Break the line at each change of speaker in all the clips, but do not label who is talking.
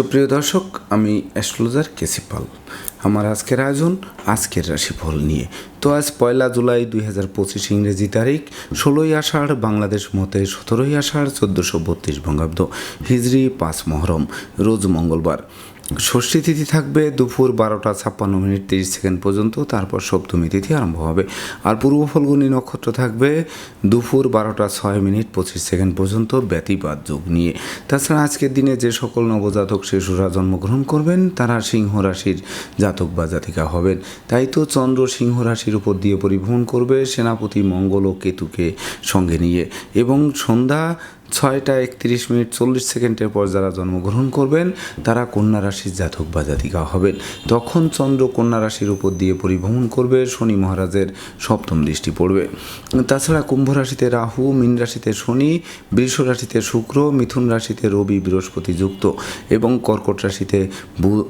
সুপ্রিয় দর্শক, আমি অ্যাস্ট্রোলজার কেসিপাল আমার আজকের আয়োজন, আজকের রাশিফল নিয়ে। তো আজ পয়লা জুলাই দুই হাজার পঁচিশ ইংরেজি তারিখ, ষোলোই আষাঢ়, বাংলাদেশ মতে সতেরোই আষাঢ়, চোদ্দোশো বত্রিশ বঙ্গাব্দ হিজড়ি পাঁচ মহরম, রোজ মঙ্গলবার। ষষ্ঠী তিথি থাকবে দুপুর বারোটা ছাপ্পান্ন মিনিট তিরিশ সেকেন্ড পর্যন্ত, তারপর সপ্তমী তিথি আরম্ভ হবে। আর পূর্ব ফল্গুনী নক্ষত্র থাকবে দুপুর বারোটা ছয় মিনিট পঁচিশ সেকেন্ড পর্যন্ত ব্যতিপাত যোগ নিয়ে। তাছাড়া আজকের দিনে যে সকল নবজাতক শিশুরা জন্মগ্রহণ করবেন, তারা সিংহ রাশির জাতক বা জাতিকা হবেন। তাই তো চন্দ্র সিংহ রাশির উপর দিয়ে পরিভ্রমণ করবে সেনাপতি মঙ্গল ও কেতুকে সঙ্গে নিয়ে। এবং সন্ধ্যা ছয়টা একত্রিশ মিনিট চল্লিশ সেকেন্ডের পর যারা জন্মগ্রহণ করবেন, তারা কন্যা রাশির জাতক বা জাতিকা হবেন। তখন চন্দ্র কন্যা রাশির উপর দিয়ে পরিভ্রমণ করবে, শনি মহারাজের সপ্তম দৃষ্টি পড়বে। তাছাড়া কুম্ভ রাশিতে রাহু, মীন রাশিতে শনি, বৃষ রাশিতে শুক্র, মিথুন রাশিতে রবি, বৃহস্পতি যুক্ত এবং কর্কট রাশিতে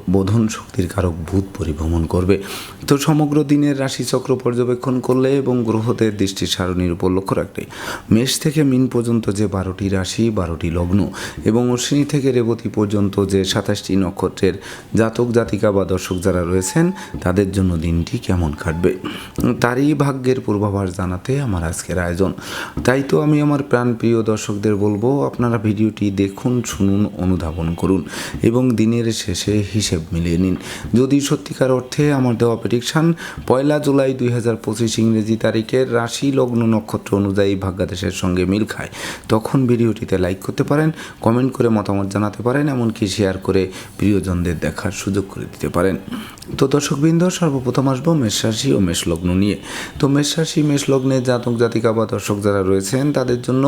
বোধন শক্তির কারক ভূত পরিভ্রমণ করবে। তো সমগ্র দিনের রাশিচক্র পর্যবেক্ষণ করলে এবং গ্রহদের দৃষ্টি সারণীর উপর লক্ষ্য রাখলে মেষ থেকে মিন পর্যন্ত যে বারোটি রাশি বারোটি লগ্ন এবং অশ্বিনী থেকে রেবতী পর্যন্ত যে সাতাশটি নক্ষত্রের জাতক জাতিকা বা দর্শক যারা রয়েছেন, তাদের জন্য দিনটি কেমন কাটবে? তারই ভাগ্যের পূর্বাভাস জানাতে আমার আজকের আয়োজন। তাই তো আমি আমার প্রাণপ্রিয় দর্শকদের বলব, আপনারা ভিডিওটি দেখুন, শুনুন, অনুধাবন করুন এবং দিনের শেষে হিসেব মিলিয়ে নিন। যদি সত্যিকার অর্থে আমার দেওয়া প্রেডিকশান পয়লা জুলাই দুই হাজার পঁচিশ ইংরেজি তারিখের রাশি লগ্ন নক্ষত্র অনুযায়ী ভাগ্যাদেশের সঙ্গে মিল খায়, তখন ভিডিওটিতে লাইক করতে পারেন, কমেন্ট করে মতামত জানাতে পারেন, এমনকি শেয়ার করে প্রিয়জনদের দেখার সুযোগ করে দিতে পারেন। তো দর্শকবৃন্দ, সর্বপ্রথম আসব মেষ রাশি ও মেষ লগ্ন নিয়ে। তো মেষ রাশি, মেষ লগ্নে জাতক জাতিকা বা দর্শক যারা রয়েছেন, তাদের জন্য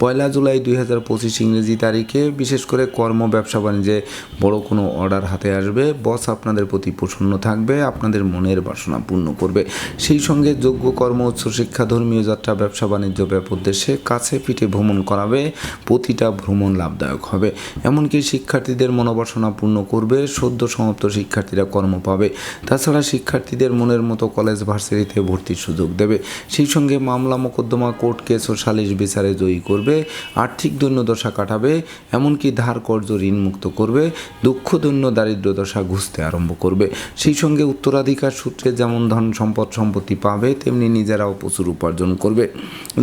পয়লা জুলাই দুই হাজার পঁচিশ ইংরেজি তারিখে বিশেষ করে কর্ম, ব্যবসা, বাণিজ্যে বড় কোনো অর্ডার হাতে আসবে। বস আপনাদের প্রতি প্রসন্ন থাকবে, আপনাদের মনের বাসনা পূর্ণ করবে। সেই সঙ্গে যোগ্য কর্ম উচ্চশিক্ষা ধর্মীয় যাত্রা, ব্যবসা, বাণিজ্য ব্যাপ উদ্দেশ্যে কাছে পিঠে ভ্রমণ করাবে। প্রতিটা ভ্রমণ লাভদায়ক হবে। এমনকি শিক্ষার্থীদের মনোবাসনা পূর্ণ করবে, সদ্য সমাপ্ত শিক্ষার্থীরা কর্ম পাবে। তাছাড়া শিক্ষার্থীদের মনের মতো কলেজ ভার্সিটিতে ভর্তির সুযোগ দেবে। সেই সঙ্গে মামলা মোকদ্দমা কোর্ট কেস ও সালিশ বিচারে জয়ী করবে, আর্থিক দৈন্যদশা কাটাবে, এমনকি ধার কর্য ঋণ মুক্ত করবে, দুঃখ দৈন্য দারিদ্র দশা ঘুষতে আরম্ভ করবে। সেই সঙ্গে উত্তরাধিকার সূত্রে যেমন ধন সম্পদ সম্পত্তি পাবে, তেমনি নিজেরাও প্রচুর উপার্জন করবে।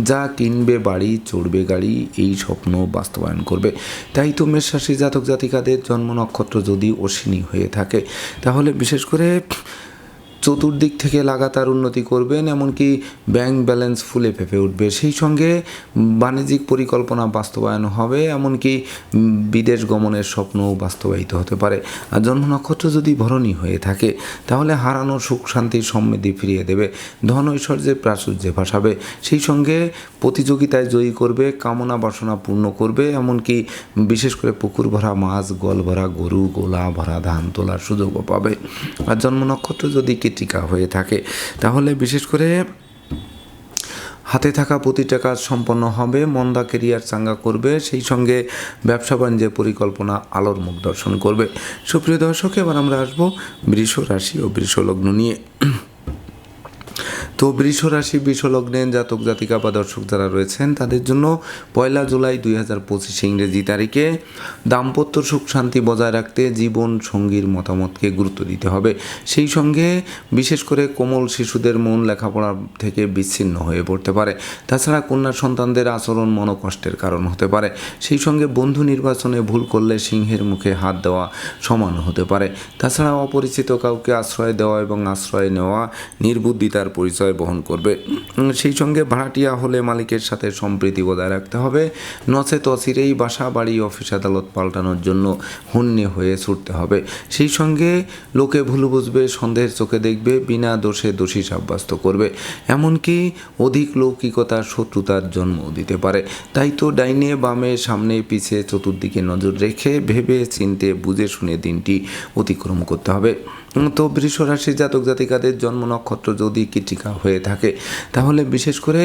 যা কিনবে, বাড়ি, চড়বে গাড়ি, এই স্বপ্ন বাস্তবায়ন করবে। তাই তো মেষ রাশি জাতক জাতিকাদের জন্ম নক্ষত্র যদি অশ্বিনী হয়ে থাকে, তাহলে বিশেষ করে চতুর্দিক থেকে লাগাতার উন্নতি করবেন, এমনকি ব্যাংক ব্যালেন্স ফুলে ফেপে উঠবে। সেই সঙ্গে বাণিজ্যিক পরিকল্পনা বাস্তবায়ন হবে, এমনকি বিদেশ গমনের স্বপ্নও বাস্তবায়িত হতে পারে। আর জন্ম নক্ষত্র যদি ভরণী হয়ে থাকে, তাহলে হারানো সুখ শান্তির সমৃদ্ধি ফিরিয়ে দেবে। ধন ঐশ্বর্যের প্রাচুর্যে ভাসাবে। সেই সঙ্গে প্রতিযোগিতায় জয়ী করবে, কামনা বাসনা পূর্ণ করবে, এমনকি বিশেষ করে পুকুর ভরা মাছ, গল ভরা গরু, গোলা ভরা ধান তোলার সুযোগও পাবে। আর জন্ম নক্ষত্র যদি কৃতিকা হয়ে থাকে। তাহলে বিশেষ করে হাতে থাকা প্রতিটা কাজ সম্পন্ন হবে, মন্দা কেরিয়ার চাঙ্গা করবে, সেই সঙ্গে ব্যবসা বাণিজ্যের পরিকল্পনা আলোর মুখ দর্শন করবে। সুপ্রিয় দর্শক, এবার আমরা আসব বৃষ রাশি ও বৃষ লগ্ন নিয়ে। তো বৃষ রাশি বৃষ জাতক, জাতিকা বা দর্শক যারা রয়েছেন, তাদের জন্য পয়লা জুলাই দুই হাজার পঁচিশ ইংরেজি তারিখে দাম্পত্য সুখ শান্তি বজায় রাখতে জীবন সঙ্গীর মতামতকে গুরুত্ব দিতে হবে। সেই সঙ্গে বিশেষ করে কোমল শিশুদের মন লেখাপড়া থেকে বিচ্ছিন্ন হয়ে পড়তে পারে। তাছাড়া কন্যা সন্তানদের আচরণ মনোকষ্টের কারণ হতে পারে। সেই সঙ্গে বন্ধু নির্বাচনে ভুল করলে সিংহের মুখে হাত দেওয়া সমান হতে পারে। তাছাড়া অপরিচিত কাউকে আশ্রয় দেওয়া এবং আশ্রয় নেওয়া নির্বুদ্ধিতার পরিচয় বহন করবে। সেই সঙ্গে ভাড়াটিয়া হলে মালিকের সাথে সম্প্রীতি বজায় রাখতে হবে। নচেত অচিরেই বাসা, বাড়ি, অফিস, আদালত পাল্টানোর জন্য হন্যে হয়ে ছুটতে হবে। সেই সঙ্গে লোকে ভুল বুঝবে, সন্দেহের চোখে দেখবে, বিনা দোষে দোষী সাব্যস্ত করবে। এমনকি অধিক লৌকিকতার শত্রুতার জন্ম দিতে পারে। তাই তো ডাইনে বামে সামনে পিছে চতুর্দিকে নজর রেখে ভেবে চিনতে বুঝে শুনে দিনটি অতিক্রম করতে হবে। তো বৃষ রাশির জাতক জাতিকাদের জন্ম নক্ষত্র যদি কৃতিকা হয়ে থাকে তাহলে বিশেষ করে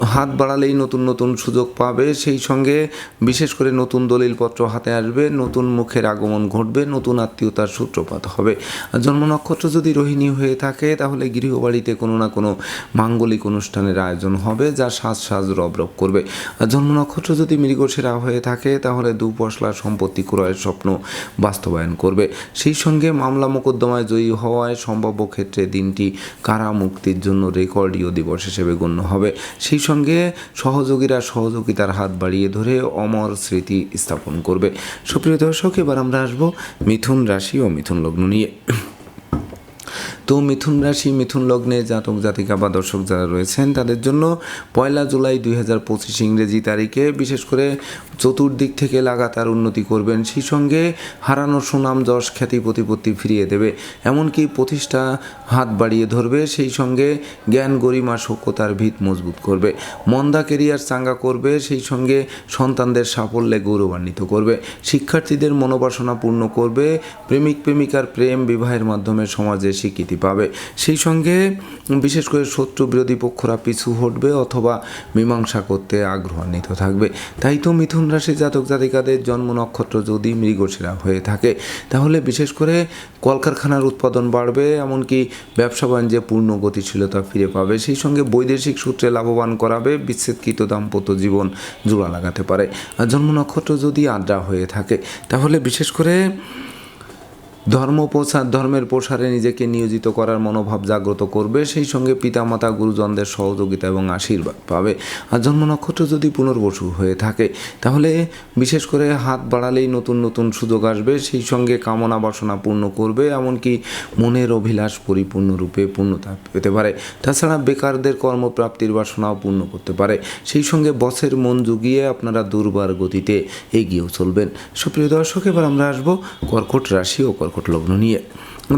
হাত বাড়ালেই নতুন নতুন সুযোগ পাবে। সেই সঙ্গে বিশেষ করে নতুন দলিলপত্র হাতে আসবে, নতুন মুখের আগমন ঘটবে, নতুন আত্মীয়তার সূত্রপাত হবে। জন্ম নক্ষত্র যদি রোহিণী হয়ে থাকে, তাহলে গৃহবাড়িতে কোনো না কোনো মাঙ্গলিক অনুষ্ঠানের আয়োজন হবে, যা সাজ সাজ রব রব করবে। জন্ম নক্ষত্র যদি মৃগশিরা হয়ে থাকে, তাহলে দু পশলা সম্পত্তি ক্রয়ের স্বপ্ন বাস্তবায়ন করবে। সেই সঙ্গে মামলা মোকদ্দমায় জয়ী হওয়ায় সম্ভাব্য ক্ষেত্রে দিনটি কারা মুক্তির জন্য রেকর্ডীয় দিবস হিসেবে গণ্য হবে। সেই সঙ্গে সহযোগীরা সহযোগিতার হাত বাড়িয়ে ধরে অমর স্মৃতি স্থাপন করবে। সুপ্রিয় দর্শক, এবার আমরা আসব মিথুন রাশি ও মিথুন লগ্ন নিয়ে। তো মিথুন রাশি, মিথুন লগ্নে জাতক, জাতিকা বা দর্শক যারা রয়েছেন, তাদের জন্য পয়লা জুলাই দুই হাজার পঁচিশ ইংরেজি তারিখে বিশেষ করে চতুর্দিক থেকে লাগাতার উন্নতি করবেন। সেই সঙ্গে হারানো সুনাম, যশ, খ্যাতি, প্রতিপত্তি ফিরিয়ে দেবে। এমনকি প্রতিষ্ঠা হাত বাড়িয়ে ধরবে। সেই সঙ্গে জ্ঞান, গরিমা, সভ্যতার ভিত মজবুত করবে। মন্দা কেরিয়ার চাঙ্গা করবে। সেই সঙ্গে সন্তানদের সাফল্যে গৌরবান্বিত করবে। শিক্ষার্থীদের মনোবাসনা পূর্ণ করবে। প্রেমিক প্রেমিকার প্রেম বিবাহের মাধ্যমে সমাজে স্বীকৃতি পাবে। সেই সঙ্গে বিশেষ করে শত্রু বিরোধী পক্ষরা পিছু হটবে অথবা মীমাংসা করতে আগ্রহান্বিত থাকবে। তাই তো মিথুন রাশি জাতক জাতিকাদের জন্ম নক্ষত্র যদি মৃগশিরা হয়ে থাকে, তাহলে বিশেষ করে কলকারখানার উৎপাদন বাড়বে, এমনকি ব্যবসা বাণিজ্যে পূর্ণ গতিশীলতা ফিরে পাবে। সেই সঙ্গে বৈদেশিক সূত্রে লাভবান করাবে, বিচ্ছেদকৃত দাম্পত্য জীবন জোড়া লাগাতে পারে। আর জন্ম নক্ষত্র যদি আড্ডা হয়ে থাকে, তাহলে বিশেষ করে ধর্ম প্রসার ধর্মের প্রসারে নিজেকে নিয়োজিত করার মনোভাব জাগ্রত করবে, সেই সঙ্গে পিতামাতা, গুরুজনদের সহযোগিতা এবং আশীর্বাদ পাবে। আর জন্ম নক্ষত্র যদি পুনর্বসু হয়ে থাকে, তাহলে বিশেষ করে হাত বাড়ালেই নতুন নতুন সুযোগ আসবে, সেই সঙ্গে কামনা বাসনা পূর্ণ করবে, এমনকি মনের অভিলাষ পরিপূর্ণরূপে পূর্ণতা পেতে পারে। তাছাড়া বেকারদের কর্মপ্রাপ্তির বাসনাও পূর্ণ করতে পারে। সেই সঙ্গে বসের মন জুগিয়ে আপনারা দুর্বার গতিতে এগিয়েও চলবেন। সুপ্রিয় দর্শক, এবার আমরা আসব কর্কট রাশি ও কর্কট লগ্ন নিয়ে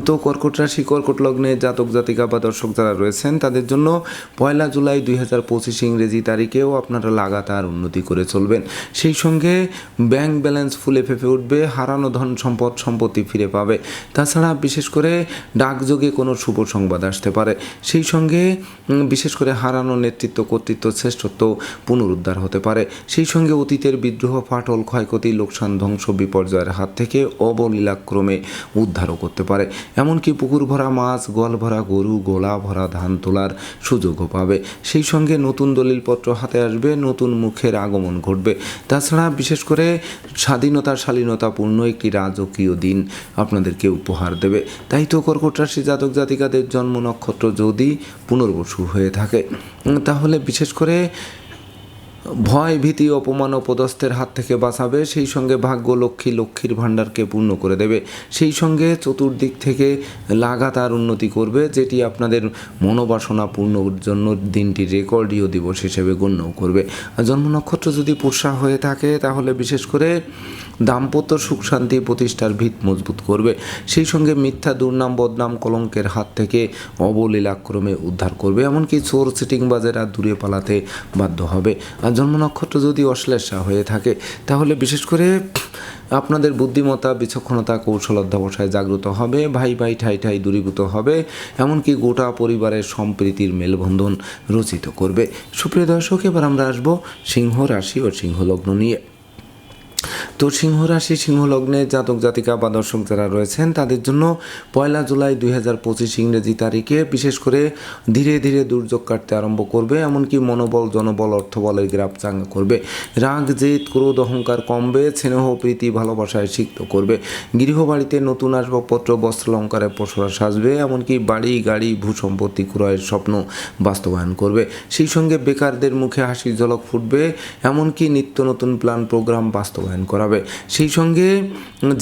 তো কর্কট রাশি, কর্কট লগ্নে জাতক, জাতিকা বা দর্শক যারা রয়েছেন, তাদের জন্য পয়লা জুলাই দুই হাজার পঁচিশ ইংরেজি তারিখেও আপনারা লাগাতার উন্নতি করে চলবেন। সেই সঙ্গে ব্যাংক ব্যালেন্স ফুলে ফেপে উঠবে, হারানো ধন সম্পদ, সম্পত্তি ফিরে পাবে। তাছাড়া বিশেষ করে ডাকযোগে কোনো শুভ সংবাদ আসতে পারে। সেই সঙ্গে বিশেষ করে হারানো নেতৃত্ব, কর্তৃত্ব, শ্রেষ্ঠত্ব পুনরুদ্ধার হতে পারে। সেই সঙ্গে অতীতের বিদ্রোহ, ফাটল, ক্ষয়ক্ষতি, লোকসান, ধ্বংস, বিপর্যয়ের হাত থেকে অবলীলাক্রমে উদ্ধারও করতে পারে। এমনকি পুকুর ভরা মাছ গল ভরা গরু, গোলা ভরা ধান তোলার সুযোগও পাবে। সেই সঙ্গে নতুন দলিলপত্র হাতে আসবে, নতুন মুখের আগমন ঘটবে। তাছাড়া বিশেষ করে স্বাধীনতা, শালীনতাপূর্ণ একটি রাজকীয় দিন আপনাদেরকে উপহার দেবে। তাই তো কর্কট রাশি জাতক জাতিকাদের জন্ম নক্ষত্র যদি পুনর্বসু হয়ে থাকে। তাহলে বিশেষ করে ভয়, ভীতি, অপমান ও পদস্থের হাত থেকে বাঁচাবে, সেই সঙ্গে ভাগ্য লক্ষ্মী লক্ষ্মীর ভাণ্ডারকে পূর্ণ করে দেবে। সেই সঙ্গে চতুর্দিক থেকে লাগাতার উন্নতি করবে, যেটি আপনাদের মনোবাসনা পূর্ণর জন্য দিনটি রেকর্ডীয় দিবস হিসেবে গণ্য করবে। জন্ম নক্ষত্র যদি পোষা হয়ে থাকে, তাহলে বিশেষ করে দাম্পত্য সুখ শান্তি প্রতিষ্ঠার ভিত মজবুত করবে। সেই সঙ্গে মিথ্যা, দুর্নাম, বদনাম, কলঙ্কের হাত থেকে অবলীলাক্রমে উদ্ধার করবে, এমনকি চোর সিটিংবাজেরা দূরে পালাতে বাধ্য হবে। জন্ম নক্ষত্র যদি অশ্লেষা হয়ে থাকে, তাহলে বিশেষ করে আপনাদের বুদ্ধিমত্তা, বিচক্ষণতা কৌশল অধ্যাবসায় জাগ্রত হবে, ভাই ভাই ঠাই ঠাই দূরীভূত হবে, এমনকি গোটা পরিবারের সম্প্রীতির মেলবন্ধন রচিত করবে। সুপ্রিয় দর্শক, এবার আমরা আসব সিংহ রাশি ও সিংহ লগ্ন নিয়ে। তো সিংহ রাশি, সিংহ লগ্নে জাতক, জাতিকা বা দর্শক যারা রয়েছেন, তাদের জন্য পয়লা জুলাই দুই হাজার পঁচিশ ইংরেজি তারিখে বিশেষ করে ধীরে ধীরে দুর্যোগ কাটতে আরম্ভ করবে, এমনকি মনোবল, জনবল অর্থবলের গ্রাফ চাঙ্গা করবে। রাগ, জেদ, ক্রোধ, অহংকার কমবে, স্নেহ, প্রীতি, ভালোবাসায় সিক্ত করবে। গৃহবাড়িতে নতুন আসবাবপত্র, বস্ত্র অলঙ্কারে পশুরা সাজবে, এমনকি বাড়ি, গাড়ি, ভূসম্পত্তি ক্রয়ের স্বপ্ন বাস্তবায়ন করবে। সেই সঙ্গে বেকারদের মুখে হাসির ঝলক ফুটবে, এমনকি নিত্য নতুন প্ল্যান, প্রোগ্রাম বাস্তবায়ন করাবে সেই সঙ্গে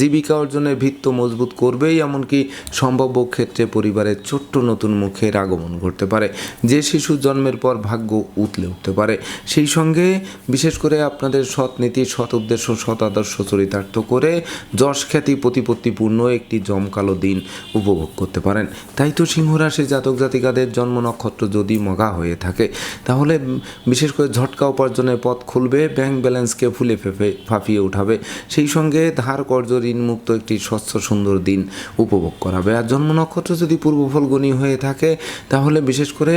জীবিকা অর্জনের ভিত্ত মজবুত করবেই, এমনকি সম্ভাব্য ক্ষেত্রে পরিবারের ছোট্ট নতুন মুখের আগমন ঘটতে পারে। যে শিশু জন্মের পর ভাগ্য উতলে উঠতে পারে। সেই সঙ্গে বিশেষ করে আপনাদের সৎ নীতি, সৎ উদ্দেশ্য, সৎ আদর্শ চরিতার্থ করে যশ, খ্যাতি, প্রতিপত্তিপূর্ণ একটি জমকালো দিন উপভোগ করতে পারেন। তাই তো সিংহ রাশি জাতক জাতিকাদের জন্ম নক্ষত্র যদি মগা হয়ে থাকে, তাহলে বিশেষ করে ঝটকা উপার্জনের পথ খুলবে, ব্যাংক ব্যালেন্সকে ফুলে ফেপে ফাঁপিয়ে উঠাবে। সেই সঙ্গে ধার কর্য ঋণমুক্ত একটি স্বচ্ছ সুন্দর দিন উপভোগ করাবে আর জন্ম নক্ষত্র যদি পূর্ব ফলগুনি হয়ে থাকে, তাহলে বিশেষ করে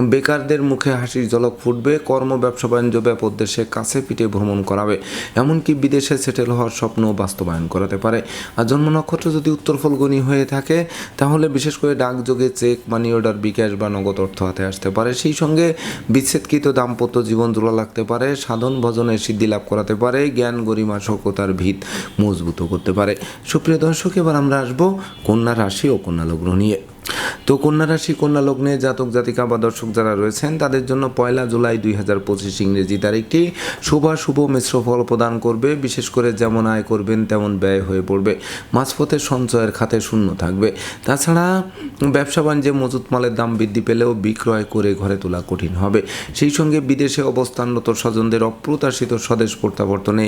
বেকারদের মুখে হাসির ঝলক ফুটবে, কর্ম, ব্যবসা, বাণিজ্য, ব্যাপক দেশে কাছে পিঠে ভ্রমণ করাবে। এমনকি বিদেশে সেটেল হওয়ার স্বপ্ন বাস্তবায়ন করাতে পারে। আর জন্ম নক্ষত্র যদি উত্তর ফলগুনি হয়ে থাকে, তাহলে বিশেষ করে ডাকযোগে চেক, মানি অর্ডার, বিকাশ বা নগদ অর্থ হাতে আসতে পারে। সেই সঙ্গে বিচ্ছেদকৃত দাম্পত্য জীবন জোড়া লাগতে পারে। সাধন, ভজনে সিদ্ধি লাভ করাতে পারে। জ্ঞান, গরিমা সকতার ভিত মজবুত করতে পারে। সুপ্রিয় দর্শক, এবার আমরা আসব কন্যা রাশি ও কন্যা লগ্ন নিয়ে। তো কন্যা রাশি, কন্যা লগ্নে জাতক, জাতিকা বা দর্শক যারা রয়েছেন, তাদের জন্য পয়লা জুলাই দুই হাজার পঁচিশ ইংরেজি তারিখটি শুভ মিশ্র ফল প্রদান করবে। বিশেষ করে যেমন আয় করবেন, তেমন ব্যয় হয়ে পড়বে। মাঝপথে সঞ্চয়ের খাতে শূন্য থাকবে। তাছাড়া ব্যবসা বাণিজ্যে মজুত মালের দাম বৃদ্ধি পেলেও বিক্রয় করে ঘরে তোলা কঠিন হবে। সেই সঙ্গে বিদেশে অবস্থানরত স্বজনদের অপ্রত্যাশিত স্বদেশ প্রত্যাবর্তনে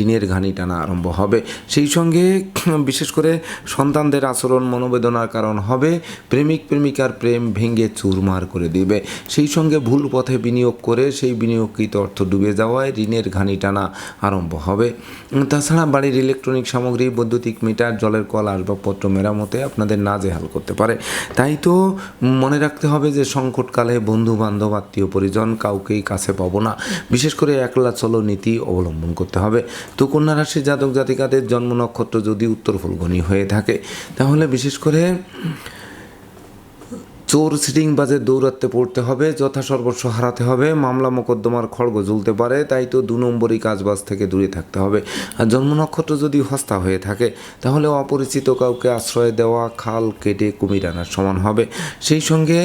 ঋণের ঘানি টানা আরম্ভ হবে। সেই সঙ্গে বিশেষ করে সন্তানদের আচরণ মনোবেদনার কারণ হবে। প্রেমিক প্রেমিকার প্রেম ভেঙে চুরমার করে দিবে। সেই সঙ্গে ভুল পথে বিনিয়োগ করে সেই বিনিয়োগকৃত অর্থ ডুবে যাওয়ায় ঋণের ঘানি টানা আরম্ভ হবে। তাছাড়া বাড়ির ইলেকট্রনিক সামগ্রী, বৈদ্যুতিক মিটার, জলের কল, আসবাবপত্র মেরামতে আপনাদের নাজেহাল করতে পারে। তাই তো মনে রাখতে হবে যে সংকটকালে বন্ধু বান্ধব আত্মীয় পরিজন কাউকেই কাছে পাবো না। বিশেষ করে একলা চলো নীতি অবলম্বন করতে হবে। তো কন্যা রাশির জাতক জাতিকাদের জন্ম নক্ষত্র যদি উত্তর ফুলগনি হয়ে থাকে, তাহলে বিশেষ করে চোর সিটিং বাজে দৌড়াতে পড়তে হবে, যথা সর্বস্ব হারাতে হবে, মামলা মোকদ্দমার খড়গ জ্বলতে পারে, তাই তো দু নম্বরই কাজবাজ থেকে দূরে থাকতে হবে। আর জন্ম নক্ষত্র যদি হস্তা হয়ে থাকে, তাহলে অপরিচিত কাউকে আশ্রয় দেওয়া, খাল কেটে কুমির আনার সমান হবে। সেই সঙ্গে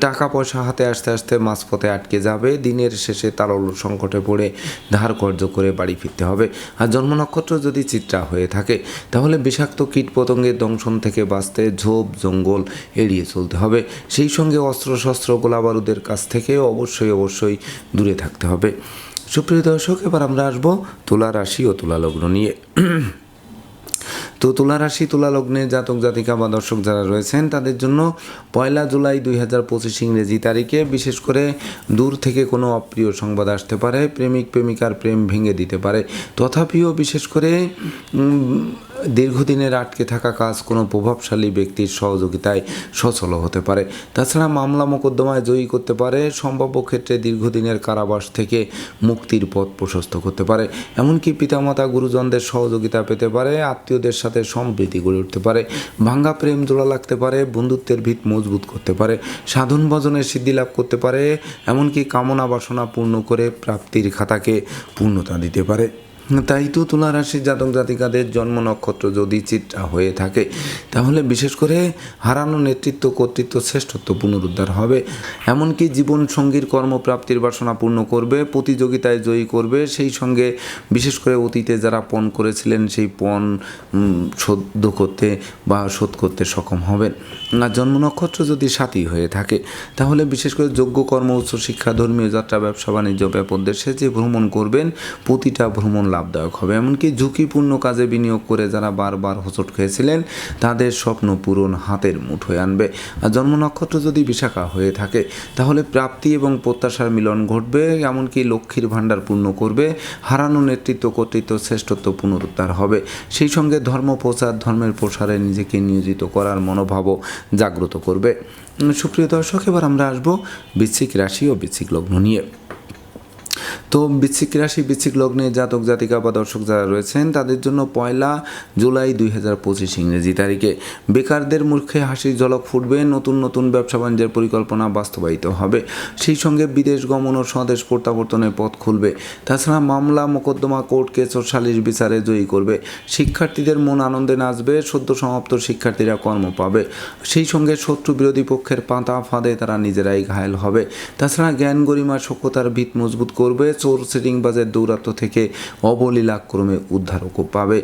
টাকা পয়সা হাতে আসতে আসতে মাঝপথে আটকে যাবে। দিনের শেষে তারল সংকটে পড়ে ধার কর্য করে বাড়ি ফিরতে হবে। আর জন্ম নক্ষত্র যদি চিত্রা হয়ে থাকে, তাহলে বিষাক্ত কীট পতঙ্গের দংশন থেকে বাঁচতে ঝোপ, জঙ্গল এড়িয়ে চলতে হবে। সেই সঙ্গে অস্ত্রশস্ত্র, গোলাবারুদের কাছ থেকে অবশ্যই অবশ্যই দূরে থাকতে হবে। সুপ্রিয় দর্শক, এবার আমরা আসব তুলা রাশি ও তুলা লগ্ন নিয়ে। তো তুলা রাশি তুলা লগ্নে জাতক, জাতিকা বা দর্শক যারা রয়েছেন, তাদের জন্য পয়লা জুলাই দুই হাজার পঁচিশ ইংরেজি তারিখে বিশেষ করে দূর থেকে কোনো অপ্রিয় সংবাদ আসতে পারে, প্রেমিক, প্রেমিকার প্রেম ভেঙে দিতে পারে। তথাপিও বিশেষ করে দীর্ঘদিনের আটকে থাকা কাজ কোনো প্রভাবশালী ব্যক্তির সহযোগিতায় সচল হতে পারে। তাছাড়া মামলা মোকদ্দমায় জয়ী করতে পারে, সম্ভাব্য ক্ষেত্রে দীর্ঘদিনের কারাবাস থেকে মুক্তির পথ প্রশস্ত করতে পারে। এমনকি পিতামাতা, গুরুজনদের সহযোগিতা পেতে পারে, আত্মীয়দের সাথে সম্প্রীতি গড়ে উঠতে পারে, ভাঙ্গা প্রেম জোড়া লাগতে পারে, বন্ধুত্বের ভিত মজবুত করতে পারে, সাধন ভজনের সিদ্ধি লাভ করতে পারে, এমনকি কামনা বাসনা পূর্ণ করে প্রাপ্তির খাতাকে পূর্ণতা দিতে পারে। তাই তো তুলা রাশির জাতক জাতিকাদের জন্ম নক্ষত্র যদি চিত্রা হয়ে থাকে, তাহলে বিশেষ করে হারানো নেতৃত্ব, কর্তৃত্ব, শ্রেষ্ঠত্ব পুনরুদ্ধার হবে। এমনকি জীবন সঙ্গীর কর্মপ্রাপ্তির বাসনা পূর্ণ করবে, প্রতিযোগিতায় জয়ী করবে। সেই সঙ্গে বিশেষ করে অতীতে যারা পণ করেছিলেন, সেই পণ শোধ করতে বা শোধ করতে সক্ষম হবেন। না জন্ম নক্ষত্র যদি সাথী হয়ে থাকে, তাহলে বিশেষ করে যোগ্য কর্ম উচ্চশিক্ষা ধর্মীয় যাত্রা, ব্যবসা, বাণিজ্য ব্যাপক দেশে যে ভ্রমণ করবেন। প্রতিটা ভ্রমণ লাভদায়ক হবে। এমনকি ঝুঁকিপূর্ণ কাজে বিনিয়োগ করে যারা বারবার হোঁচট খেয়েছিলেন, তাদের স্বপ্ন পূরণ হাতের মুঠোয় আনবে। আর জন্ম নক্ষত্র যদি বিশাখা হয়ে থাকে, তাহলে প্রাপ্তি এবং প্রত্যাশার মিলন ঘটবে, এমনকি লক্ষ্মীর ভাণ্ডার পূর্ণ করবে, হারানো নেতৃত্ব কর্তৃত্ব শ্রেষ্ঠত্ব পুনরুদ্ধার হবে। সেই সঙ্গে ধর্ম প্রচার, ধর্মের প্রসারে নিজেকে নিয়োজিত করার মনোভাবও জাগ্রত করবে। সুপ্রিয় দর্শক, এবার আমরা আসব বৃশ্চিক রাশি ও বৃশ্চিক লগ্ন নিয়ে। তো বৃশ্চিক রাশি বৃশ্চিক লগ্নে জাতক, জাতিকা বা দর্শক যারা রয়েছেন, তাদের জন্য পয়লা জুলাই দুই হাজার পঁচিশ ইংরেজি তারিখে। বেকারদের মুখে হাসির ঝলক ফুটবে, নতুন নতুন ব্যবসা বাণিজ্যের পরিকল্পনা বাস্তবায়িত হবে। সেই সঙ্গে বিদেশ গমন ও স্বদেশ প্রত্যাবর্তনের পথ খুলবে। তাছাড়া মামলা, মোকদ্দমা, কোর্ট কেস ও সালিশ বিচারে জয়ী করবে। শিক্ষার্থীদের মন আনন্দে নাচবে, সদ্য সমাপ্ত শিক্ষার্থীরা কর্ম পাবে। সেই সঙ্গে শত্রু বিরোধী পক্ষের পাতা ফাঁদে তারা নিজেরাই ঘায়েল হবে। তাছাড়া জ্ঞান গরিমা সক্ষতার ভিত মজবুত করবে। চোর সিটিংবাজের দৌরাত্ম থেকে অবলীলাক্রমে উদ্ধারকও পাবে।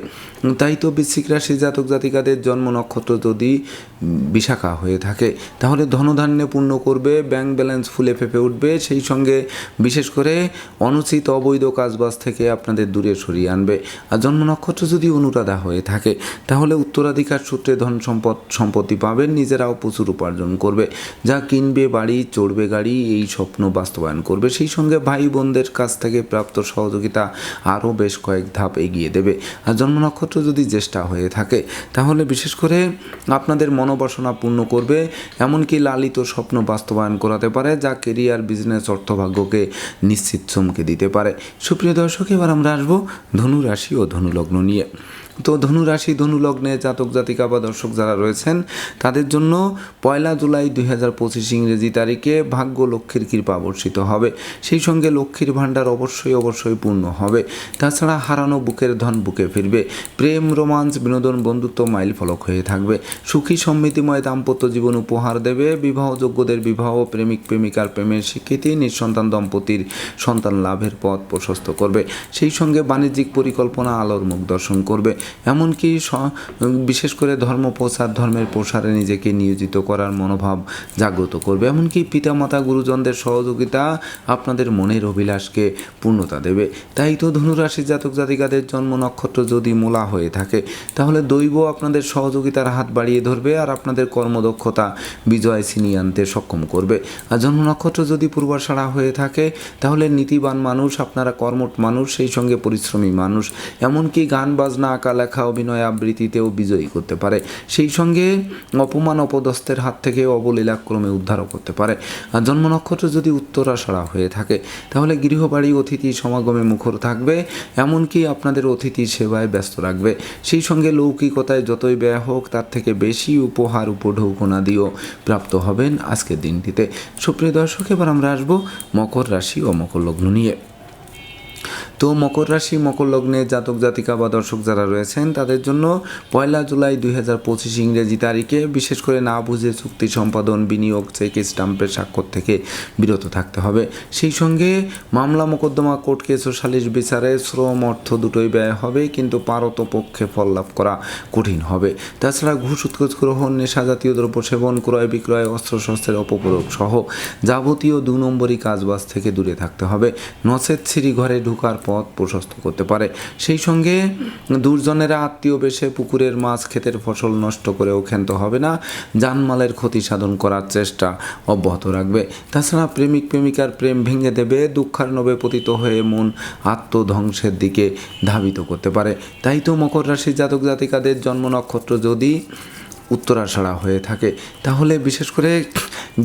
তাই তো বৃশ্চিক রাশি জাতক জাতিকাদের জন্ম নক্ষত্র যদি বিশাখা হয়ে থাকে, তাহলে ধনধান্যে পূর্ণ করবে ব্যাংক ব্যালেন্স ফুলে ফেপে উঠবে। সেই সঙ্গে বিশেষ করে অনুচিত অবৈধ কাজবাজ থেকে আপনাদের দূরে সরিয়ে আনবে। আর জন্ম নক্ষত্র যদি অনুরাধা হয়ে থাকে, তাহলে উত্তরাধিকার সূত্রে ধন সম্পদ, সম্পত্তি পাবেন, নিজেরাও প্রচুর উপার্জন করবে। যা কিনবে, বাড়ি, চড়বে গাড়ি, এই স্বপ্ন বাস্তবায়ন করবে। সেই সঙ্গে ভাই বোনদের কাছ থেকে প্রাপ্ত সহযোগিতা আরও বেশ কয়েক ধাপ এগিয়ে দেবে। আর জন্ম নক্ষত্র যদি চেষ্টা হয়ে থাকে, তাহলে বিশেষ করে আপনাদের মনোবাসনা পূর্ণ করবে, এমনকি লালিত স্বপ্ন বাস্তবায়ন করাতে পারে, যা কেরিয়ার বিজনেস অর্থভাগ্যকে নিশ্চিত চমকে দিতে পারে। সুপ্রিয় দর্শক, এবার আমরা আসব ধনুরাশি ও ধনুলগ্ন নিয়ে। তো ধনুরাশি, ধনুলগ্নে ধনু জাতক, জাতিকা বা দর্শক যারা রয়েছেন, তাদের জন্য পয়লা জুলাই দুই হাজার পঁচিশ ইংরেজি তারিখে ভাগ্য লক্ষ্মীর কৃপা বর্ষিত হবে। সেই সঙ্গে লক্ষ্মীর ভাণ্ডার অবশ্যই অবশ্যই পূর্ণ হবে। তাছাড়া হারানো বুকের ধন বুকে ফিরবে। প্রেম, রোমাঞ্চ, বিনোদন, বন্ধুত্ব মাইল ফলক হয়ে থাকবে। সুখী, সমৃদ্ধিময়, দাম্পত্য জীবন উপহার দেবে। বিবাহযোগ্যদের বিবাহ, প্রেমিক, প্রেমিকার প্রেমের স্বীকৃতি, নিঃসন্তান, দম্পতির সন্তান লাভের পথ প্রশস্ত করবে। সেই সঙ্গে বাণিজ্যিক পরিকল্পনা, আলোর মুখ দর্শন করবে। এমনকি বিশেষ করে ধর্ম প্রচার ধর্মের প্রসারে নিজেকে নিয়োজিত করার মনোভাব জাগ্রত করবে। এমনকি পিতামাতা, গুরুজনদের সহযোগিতা আপনাদের মনের অভিলাষকে পূর্ণতা দেবে। তাই তো ধনুরাশি জাতক জাতিকাদের জন্ম নক্ষত্র যদি মূলা হয়ে থাকে, তাহলে দৈব আপনাদের সহযোগিতার হাত বাড়িয়ে ধরবে আর আপনাদের কর্মদক্ষতা বিজয় ছিনিয়ে আনতে সক্ষম করবে। আর জন্ম নক্ষত্র যদি পূর্বাষাড়া হয়ে থাকে, তাহলে নীতিবান মানুষ, আপনারা কর্মট মানুষ, সেই সঙ্গে পরিশ্রমী মানুষ। এমনকি গান, বাজনা, আঁকা লেখা, অভিনয় আবৃত্তিতেও বিজয়ী করতে পারে। সেই সঙ্গে অপমান অপদস্থের হাত থেকে অবলীলাক্রমে উদ্ধারও করতে পারে। আর জন্ম নক্ষত্র যদি উত্তরাষাড়া হয়ে থাকে, তাহলে গৃহবাড়ি, অতিথি সমাগমে মুখর থাকবে, এমনকি আপনাদের অতিথি সেবায় ব্যস্ত রাখবে। সেই সঙ্গে লৌকিকতায় যতই ব্যয় হোক, তার থেকে বেশি উপহার, উপঢৌকনা দিয়েও প্রাপ্ত হবেন আজকের দিনটিতে। সুপ্রিয় দর্শক, এবার আমরা আসব মকর রাশি ও মকর লগ্ন নিয়ে। তো মকর রাশি, মকর লগ্নে জাতক, জাতিকা বা দর্শক যারা রয়েছেন, তাদের জন্য পয়লা জুলাই দুই হাজার পঁচিশ ইংরেজি তারিখে বিশেষ করে না বুঝে চুক্তি সম্পাদন, বিনিয়োগ, চেক স্টাম্পের স্বাক্ষর থেকে বিরত থাকতে হবে। সেই সঙ্গে মামলা মোকদ্দমা, কোর্ট কেস ও সালিশ বিচারে শ্রম অর্থ দুটোই ব্যয় হবে, কিন্তু পারত পক্ষে ফল লাভ করা কঠিন হবে। তাছাড়া ঘুষ, উৎকোচ, গ্রহণ, নেশা জাতীয় দ্রব্য সেবন, ক্রয় বিক্রয় অস্ত্রশস্ত্রের অপপ্রয়োগ সহ যাবতীয় দু নম্বরই কাজবাজ থেকে দূরে থাকতে হবে। নচেত সিঁড়ি ঘরে ঢুকার পথ প্রশস্ত করতে পারে। সেই সঙ্গে দুর্জনেরা আত্মীয় বেশে পুকুরের মাছ ক্ষেতের ফসল নষ্ট করেও ক্ষান্ত হবে না। জানমালের ক্ষতি সাধন করার চেষ্টা অব্যাহত রাখবে। তাছাড়া প্রেমিক প্রেমিকার প্রেম ভেঙে দেবে দুঃখার্ণবে পতিত হয়ে মন আত্মধ্বংসের দিকে ধাবিত করতে পারে। তাই তো মকর রাশির জাতক জাতিকাদের জন্ম নক্ষত্র যদি উত্তরাষাড়া হয়ে থাকে। তাহলে বিশেষ করে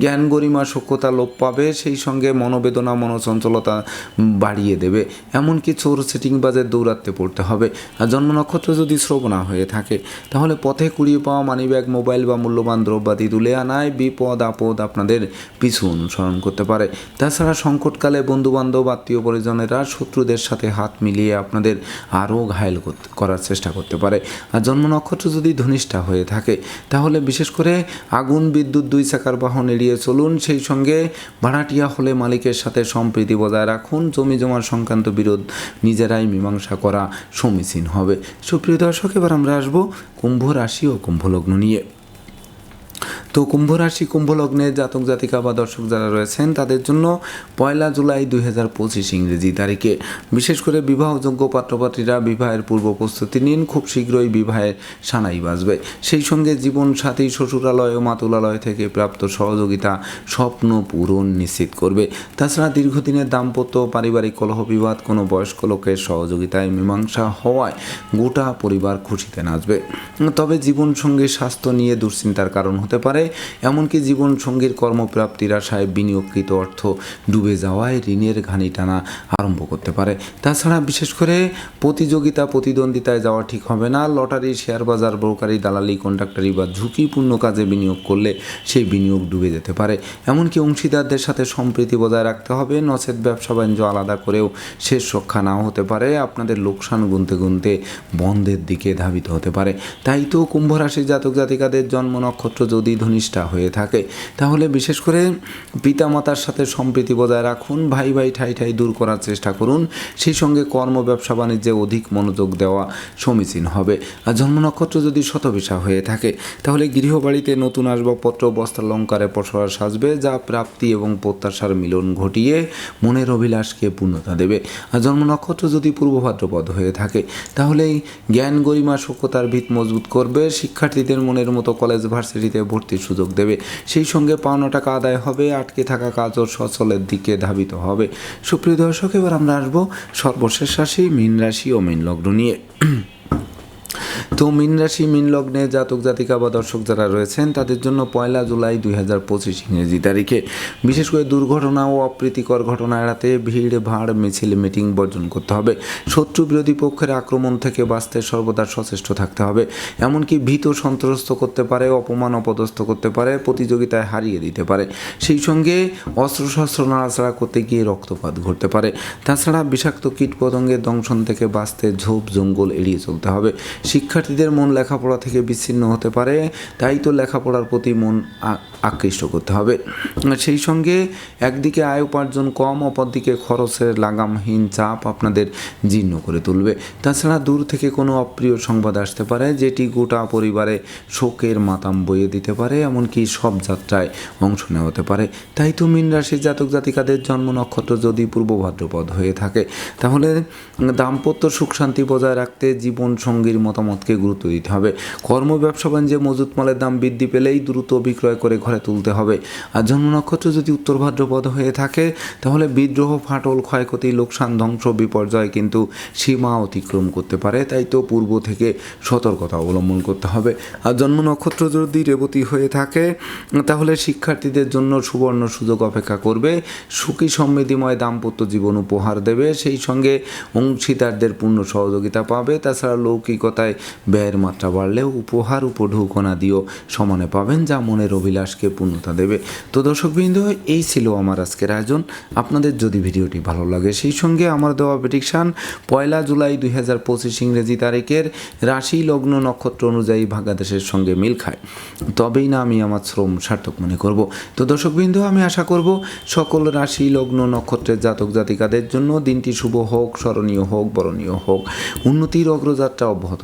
জ্ঞান গরিমা সূক্ষ্মতা লোপ পাবে, সেই সঙ্গে মনোবেদনা, মনোচঞ্চলতা বাড়িয়ে দেবে। এমনকি চোর সিটিংবাজের দৌরাত্মে পড়তে হবে। আর জন্ম নক্ষত্র যদি শ্রবণা হয়ে থাকে, তাহলে পথে কুড়িয়ে পাওয়া মানিব্যাগ, মোবাইল বা মূল্যবান দ্রব্যাদি তুলে আনায় বিপদ, আপদ আপনাদের পিছু অনুসরণ করতে পারে। তাছাড়া সংকটকালে বন্ধুবান্ধব, আত্মীয় পরিজনেরা শত্রুদের সাথে হাত মিলিয়ে আপনাদের আরও ঘায়েল করার চেষ্টা করতে পারে। আর জন্ম নক্ষত্র যদি ধনিষ্ঠা হয়ে থাকে তাহলে বিশেষ করে আগুন, বিদ্যুৎ দুই চাকার বাহন এড়িয়ে চলুন। সেই সঙ্গে ভাড়াটিয়া হলে মালিকের সাথে সম্প্রীতি বজায় রাখুন। জমি জমার সংক্রান্ত বিরোধ নিজেরাই মীমাংসা করা সমীচীন হবে। সুপ্রিয় দর্শক, এবার আমরা আসব কুম্ভ রাশি ও কুম্ভ লগ্ন নিয়ে। তো কুম্ভ রাশি, কুম্ভ লগ্নের জাতক জাতিকা বা দর্শক যারা রয়েছেন, তাদের জন্য পয়লা জুলাই দুই হাজার পঁচিশ ইংরেজি তারিখে। বিশেষ করে বিবাহযোগ্য পাত্রপাত্রীরা বিবাহের পূর্ব প্রস্তুতি নিন, খুব শীঘ্রই বিবাহের সানাই বাজবে। সেই সঙ্গে জীবন সাথী শ্বশুরালয় ও মাতুলালয় থেকে প্রাপ্ত সহযোগিতা স্বপ্ন পূরণ নিশ্চিত করবে। তাছাড়া দীর্ঘদিনের দাম্পত্য পারিবারিক কলহ বিবাদ কোনো বয়স্ক লোকের সহযোগিতায় মীমাংসা হওয়ায় গোটা পরিবার খুশিতে নাচবে। তবে জীবন সঙ্গী স্বাস্থ্য নিয়ে দুশ্চিন্তার কারণ হতে পারে। এমনকি জীবন সঙ্গীর কর্মপ্রাপ্তির আশায় বিনিয়োগকৃত অর্থ ডুবে যাওয়ায় ঋণের ঘানি টানা আরম্ভ করতে পারে। তাছাড়া বিশেষ করে প্রতিযোগিতা, প্রতিদ্বন্দ্বিতায় যাওয়া ঠিক হবে না। লটারি, শেয়ার বাজার, ব্রোকারি, দালালি কন্ট্রাক্টারি বা ঝুঁকিপূর্ণ কাজে বিনিয়োগ করলে সেই বিনিয়োগ ডুবে যেতে পারে। এমনকি অংশীদারদের সাথে সম্প্রীতি বজায় রাখতে হবে। নচেত ব্যবসা বাণিজ্য আলাদা করেও শেষ রক্ষা নাও হতে পারে। আপনাদের লোকসান গুনতে গুনতে বন্ধের দিকে ধাবিত হতে পারে। তাই তো কুম্ভ রাশির জাতক জাতিকাদের জন্ম নক্ষত্র যদি ধনিষ্ঠা হয়ে থাকে। তাহলে বিশেষ করে পিতামাতার সাথে সম্প্রীতি বজায় রাখুন, ভাই ভাই ঠাই ঠাই দূর করার চেষ্টা করুন। সেই সঙ্গে কর্ম, ব্যবসা, বাণিজ্যে অধিক মনোযোগ দেওয়া সমীচীন হবে। আর জন্ম নক্ষত্র যদি শতবিশা হয়ে থাকে, তাহলে গৃহবাড়িতে নতুন আসবাবপত্র বস্ত্রালঙ্কারে পসরা সাজবে, যা প্রাপ্তি এবং প্রত্যাশার মিলন ঘটিয়ে মনের অভিলাষকে পূর্ণতা দেবে। আর জন্ম নক্ষত্র যদি পূর্ব ভাদ্রপদ হয়ে থাকে তাহলে জ্ঞান, গরিমা সক্ষতার ভিত মজবুত করবে। শিক্ষার্থীদের মনের মতো কলেজ, ভার্সিটিতে ভর্তির সুযোগ দেবে। সেই সঙ্গে পাওনা টাকা আদায় হবে, আটকে থাকা কাজও সচলের দিকে ধাবিত হবে। সুপ্রিয় দর্শক, এবার আমরা আসব সর্বশেষ রাশি, মীন রাশি ও মীন লগ্ন নিয়ে। তো মীন রাশি, মীন লগ্নে জাতক, জাতিকা বা দর্শক যারা রয়েছেন, তাদের জন্য পয়লা জুলাই দুই হাজার পঁচিশ ইংরেজি তারিখে। বিশেষ করে দুর্ঘটনা ও অপ্রীতিকর ঘটনা এড়াতে ভিড়, ভাড়, মিছিল, মিটিং বর্জন করতে হবে। শত্রু বিরোধী পক্ষের আক্রমণ থেকে বাঁচতে সর্বদা সচেষ্ট থাকতে হবে। এমনকি ভীত সন্ত্রস্ত করতে পারে, অপমান অপদস্থ করতে পারে, প্রতিযোগিতায় হারিয়ে দিতে পারে। সেই সঙ্গে অস্ত্রশস্ত্র নাড়াচাড়া করতে গিয়ে রক্তপাত ঘটতে পারে। তাছাড়া বিষাক্ত কীটপতঙ্গের দংশন থেকে বাঁচতে ঝোপ, জঙ্গল এড়িয়ে চলতে হবে। শিক্ষার্থীদের মন লেখাপড়া থেকে বিচ্ছিন্ন হতে পারে, তাই তো লেখাপড়ার প্রতি মন আকৃষ্ট করতে হবে। সেই সঙ্গে একদিকে আয় উপার্জন কম, অপরদিকে খরচের লাগামহীন চাপ আপনাদের জীর্ণ করে তুলবে। তাছাড়া দূর থেকে কোনো অপ্রিয় সংবাদ আসতে পারে, যেটি গোটা পরিবারে শোকের মাতাম বইয়ে দিতে পারে, এমনকি সব যাত্রায় অংশ নেওয়া হতে পারে। তাই তো মীন রাশির জাতক জাতিকাদের জন্ম নক্ষত্র যদি পূর্ব ভাদ্রপদ হয়ে থাকে, তাহলে দাম্পত্য সুখ শান্তি বজায় রাখতে জীবন সঙ্গীর মতামতকে গুরুত্ব দিতে হবে। কর্ম ব্যবসা বাণিজ্যে মজুত মালের দাম বৃদ্ধি পেলেই দ্রুত বিক্রয় করে ঘরে তুলতে হবে। আর জন্ম নক্ষত্র যদি উত্তর ভাদ্রপদ হয়ে থাকে, তাহলে বিদ্রোহ, ফাটল, ক্ষয়ক্ষতি, লোকসান, ধ্বংস, বিপর্যয় কিন্তু সীমা অতিক্রম করতে পারে। তাই তো পূর্ব থেকে সতর্কতা অবলম্বন করতে হবে। আর জন্ম নক্ষত্র যদি রেবতী হয়ে থাকে, তাহলে শিক্ষার্থীদের জন্য সুবর্ণ সুযোগ অপেক্ষা করবে। সুখী সমৃদ্ধিময় দাম্পত্য জীবন উপহার দেবে। সেই সঙ্গে অংশীদারদের পূর্ণ সহযোগিতা পাবে। তাছাড়া লৌকিকতায় ব্যয়ের মাত্রা বাড়লেও উপহার উপঢৌকনা দিয়েও সমানে পাবেন যা মনের অভিলাষকে পূর্ণতা দেবে। তো দর্শকবৃন্দ, এই ছিল আমার আজকের আয়োজন। আপনাদের যদি ভিডিওটি ভালো লাগে, সেই সঙ্গে আমার দেওয়া প্রেডিকশান পয়লা জুলাই দুই হাজার পঁচিশ ইংরেজি তারিখের রাশি লগ্ন নক্ষত্র অনুযায়ী ভাগাদেশের সঙ্গে মিল খায়। তবেই না আমি আমার শ্রম সার্থক মনে করব। তো দর্শকবৃন্দ, আমি আশা করব সকল রাশি লগ্ন নক্ষত্রের জাতক জাতিকাদের জন্য দিনটি শুভ হোক, স্মরণীয় হোক, বরণীয় হোক। উন্নতির অগ্রযাত্রা অব্যাহত